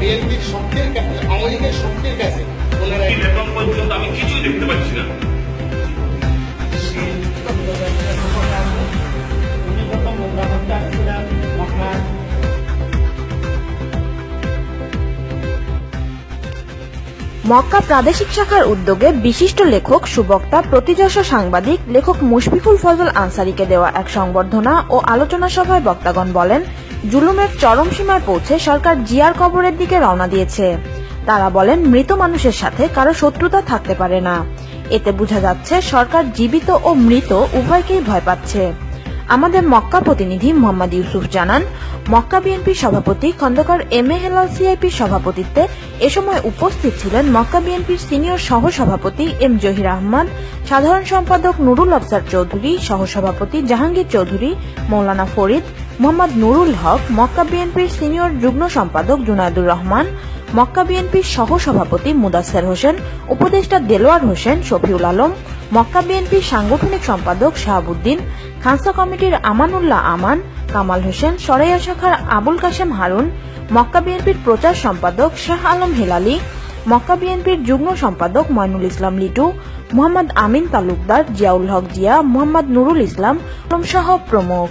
বিএনপির শক্তির কাছে আওয়ামী লীগের শক্তির কাছে ওনারা এখন পর্যন্ত আমি কিছুই দেখতে পাচ্ছি না। মক্কা প্রাদেশিক শাখার উদ্যোগে বিশিষ্ট লেখক সুবক্তা প্রতিযশ সাংবাদিক লেখক মুশফিকুল ফজল আনসারিকে দেওয়া এক সংবর্ধনা ও আলোচনা সভায় বক্তাগণ বলেন জুলুমের চরম সীমায় পৌঁছে সরকার জিয়ার কবরের দিকে রওনা দিয়েছে। তারা বলেন, মৃত মানুষের সাথে কারও শত্রুতা থাকতে পারে না। এতে বোঝা যাচ্ছে, সরকার জীবিত ও মৃত উভয়কেই ভয় পাচ্ছে। আমাদের মক্কা প্রতিনিধি মোহাম্মদ ইউসুফ জানান, মক্কা বিএনপির সভাপতি খন্দকার এম এ হেলাল সিআইপির সভাপতিত্বে এ সময় উপস্থিত ছিলেন মক্কা বিএনপির সিনিয়র সহ সভাপতি এম জহির আহমদ সাধারণ সম্পাদক নুরুল আফসার চৌধুরী সহ সভাপতি জাহাঙ্গীর চৌধুরী, মৌলানা ফরিদ, মোহাম্মদ নুরুল হক, মক্কা বিএনপির সিনিয়র যুগ্ম সম্পাদক জুনায়দুর রহমান, মক্কা বিএনপির সহ সভাপতি মুদাসের হোসেন, উপদেষ্টা দেলোয়ার হোসেন, শফিউল আলম, মক্কা বিএনপির সাংগঠনিক সম্পাদক শাহাবুদ্দিন, খানসা কমিটির আমানুল্লাহ আমান, কামাল হোসেন, সরাইয়া শাখার আবুল কাশেম হারুন, মক্কা বিএনপির প্রচার সম্পাদক শাহ আলম হেলালি মক্কা বিএনপির যুগ্ম সম্পাদক ময়নুল ইসলাম লিটু, মোহাম্মদ আমিন তালুকদার জিয়াউল হক জিয়া, মোহাম্মদ নুরুল ইসলাম, সহ প্রমুখ।